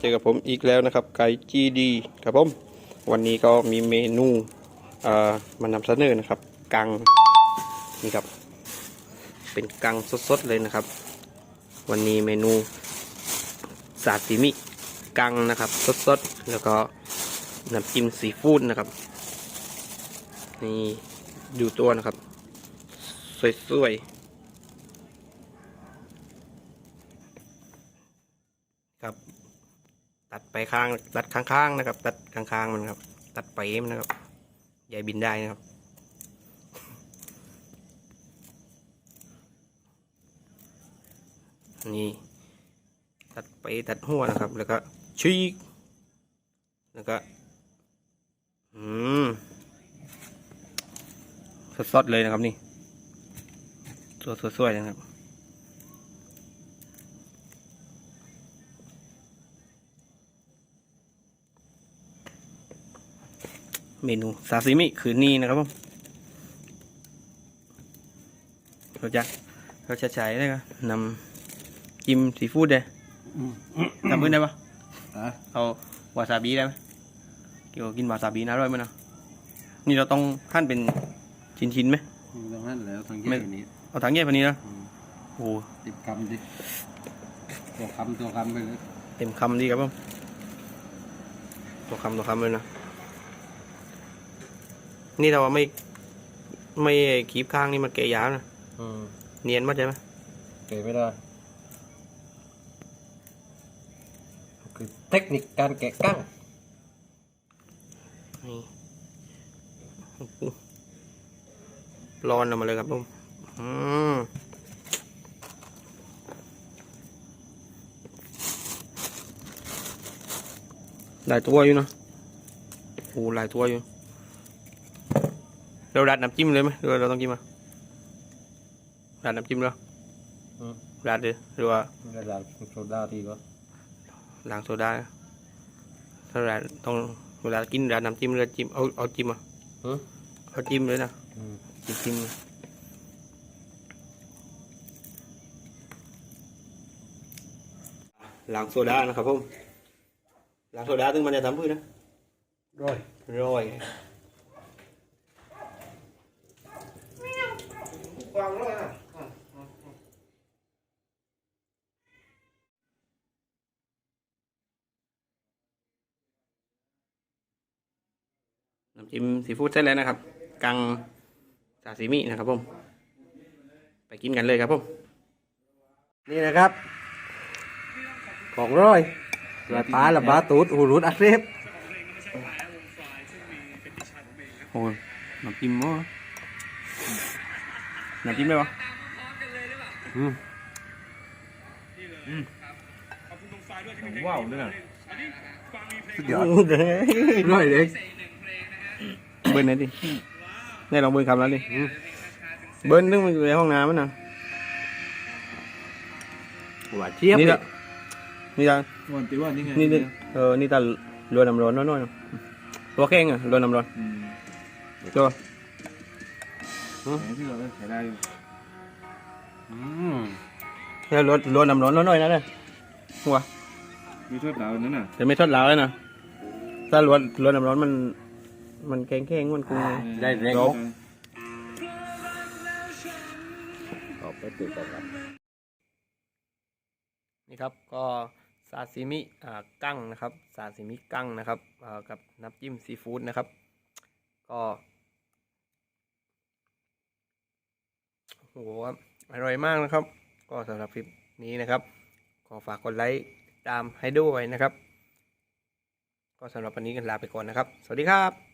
เจอกับผมอีกแล้วนะครับ ไก่จีดีครับผม วันนี้ก็มีเมนูมานำเสนอนะครับ กังนี่ครับ เป็นกังสดๆเลยนะครับ วันนี้เมนูซาซิมิกังนะครับสดๆแล้วก็น้ำจิ้มซีฟู้ดนะครับ นี่ดูตัวนะครับ สวยๆครับ ตัดไปข้าง ตัดข้างๆนะครับ ตัดข้างๆมันครับ ตัดไปมันนะครับใหญ่บินได้นะครับนี่ตัดไปตัดหัวนะครับ แล้วก็ชีกแล้วก็อืมสดๆเลยนะครับนี่สวยๆเลยนะครับ เมนูซาซิมิคืนนี้นะครับผมเราจะเราจะใช้ได้ก็นำจิ้มซีฟู้ดได้ทำพื้นได้ปะอะเอาวาซาบิได้ไหมเกี่ยวกับกินวาซาบิน่าอร่อยไหมนะนี่เราต้องขั้นเป็นชิ้นๆไหมตรงนั้นแล้วทางแยไม่กนี้เอาถังแยกแบบนี้นะอืมโอ้โหติดคำดิตัวคำตัวคำไปเลยเต็มคำดีครับผมตัวคำตัวคำเลยนะ นี่เราไม่ไม่คีบข้างนี่มันเกยยาวนะอืมเนียนมากใช่ไหมเกยไม่ได้คือเทคนิคการแกะกั้งนี่ร้อนออกมาเลยครับผมอืมหลายตัวอยู่นะโอ้หลายตัวอยู่ เราดัดน้ำจิ้มเลยไหมหรือว่าเราต้องจิ้มอะดัดน้ำจิ้มแล้วอืมดัดเลยหรือว่าระดับโซดาทีก็ ล้างโซดาถ้าดัดต้องเวลากินดัดน้ำจิ้มเลยจิ้มเอาเอาจิ้มอะอืมเอาจิ้มเลยนะอืมจิ้มจิ้มเลยล้างโซดานะครับผมล้างโซดาถึงมันจะทำพื้นนะร้อยร้อยวางร้อยนะน้ำจิ้มซีฟู้ดเสร็จแล้วนะครับ กังซาซิมินะครับผม ไปกินกันเลยครับผมนี่นะครับ ของร้อยลาปลาละบาตูดหูรุดอักเสบโอ้ยน้ำจิ้มมั้ง น้ำจิ้มได้ปะอืมว้าวเนี่ยสุดยอดร้อยเลยเบิร์นหน่อยดิได้ลองเบิร์นคำแล้วดิอืมเบิร์นนึงมันอยู่ในห้องน้ำมันนะหวานเจี๊ยบนี่เลละยนี่ละวันตีว่านี่ไงนี่นี่เออนี่ตาลวนน้ำร้อนน้อยๆเนอะตัวแข้งอะลวนน้ำร้อนอืมตัว ไหนที่เราได้ใช้ได้อยู่อืมแล้วลวนลวนน้ำร้อนน้อยๆนะเนี่ยหัวมีช่วยเรานั่นน่ะแต่ไม่ทอดลาวเลยนะถ้าลวนลวนน้ำร้อนมัน มันแข็งๆมันคงได้แรงโจ๊กออกไปติดกันครับ นี่ครับก็ซาซิมิอ่ากั้งนะครับซาซิมิกั้งนะครับอ่ากับน้ำจิ้มซีฟู้ดนะครับ ก็โอ้ โหครับอร่อยมากนะครับ ก็สำหรับคลิปนี้นะครับ ขอฝากกดไลค์ตามให้ด้วยนะครับ ก็สำหรับวันนี้กันลาไปก่อนนะครับ สวัสดีครับ